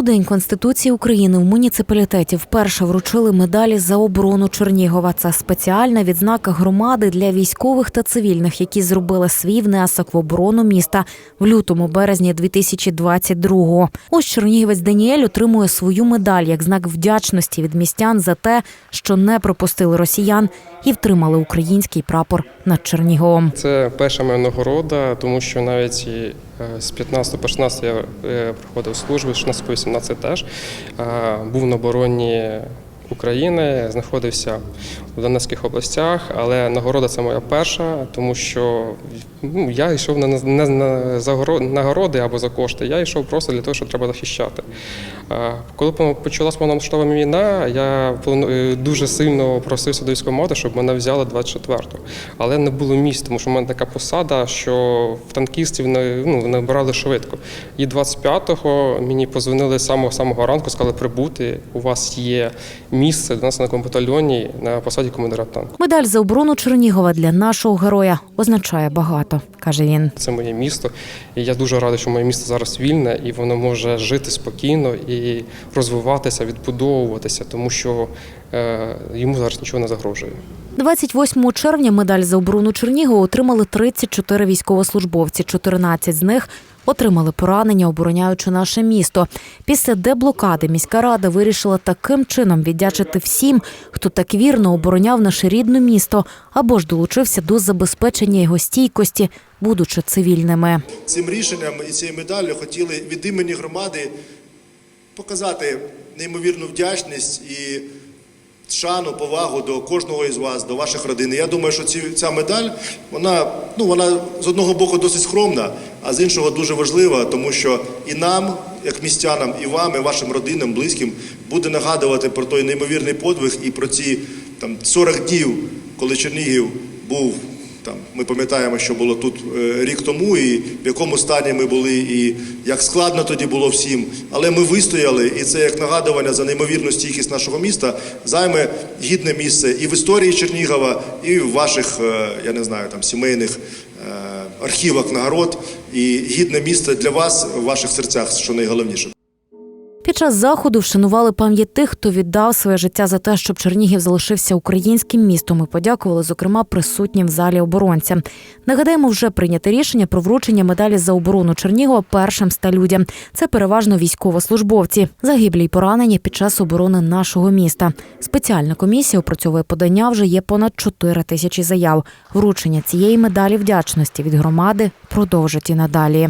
У День Конституції України в муніципалітеті вперше вручили медалі за оборону Чернігова. Це спеціальна відзнака громади для військових та цивільних, які зробили свій внесок в оборону міста в лютому березні 2022-го. Ось чернігівець Даніель отримує свою медаль як знак вдячності від містян за те, що не пропустили росіян і втримали український прапор над Черніговом. Це перша моя нагорода, тому що навіть з 15 по 16 я е, проходив службу, з 16 по 18 теж. Був на обороні України, знаходився в Донецьких областях, але нагорода це моя перша, тому що ну, я йшов не на нагороди або за кошти, я йшов просто для того, що треба захищати. Коли почалась повномасштабна війна, я дуже сильно просився до військкомату, щоб мене взяли 24-го. Але не було місць, тому що в мене така посада, що в танкістів не, ну, набирали швидко. І 25-го мені позвонили з самого самого ранку, сказали прибути. У вас є місце до нас на батальйоні на посаді командира танку. Медаль за оборону Чернігова для нашого героя означає багато, каже він. Це моє місто, і я дуже радий, що моє місто зараз вільне і воно може жити спокійно і розвиватися, відбудовуватися, тому що е, йому зараз нічого не загрожує. 28 червня медаль за оборону Чернігова отримали 34 військовослужбовці. 14 з них отримали поранення, обороняючи наше місто. Після деблокади міська рада вирішила таким чином віддячити всім, хто так вірно обороняв наше рідне місто або ж долучився до забезпечення його стійкості, будучи цивільними. Цим рішенням і цією медаллю хотіли від імені громади показати неймовірну вдячність і шану, повагу до кожного із вас, до ваших родин. Я думаю, що ці, ця медаль, вона, ну, вона з одного боку досить скромна, а з іншого дуже важлива, тому що і нам, як містянам, і вам, і вашим родинам, близьким, буде нагадувати про той неймовірний подвиг і про ці там 40 днів, коли Чернігів був там ми пам'ятаємо, що було тут е, рік тому, і в якому стані ми були, і як складно тоді було всім. Але ми вистояли, і це як нагадування за неймовірну стійкість нашого міста займе гідне місце і в історії Чернігова, і в ваших, е, я не знаю, там сімейних е, архівах нагород, і гідне місце для вас в ваших серцях, що найголовніше. Під час заходу вшанували пам'ять тих, хто віддав своє життя за те, щоб Чернігів залишився українським містом. І подякували, зокрема, присутнім в залі оборонцям. Нагадаємо, вже прийняте рішення про вручення медалі за оборону Чернігова першим ста людям. Це переважно військовослужбовці, загиблі й поранені під час оборони нашого міста. Спеціальна комісія опрацьовує подання. Вже є понад 4 тисячі заяв. Вручення цієї медалі вдячності від громади продовжить і надалі.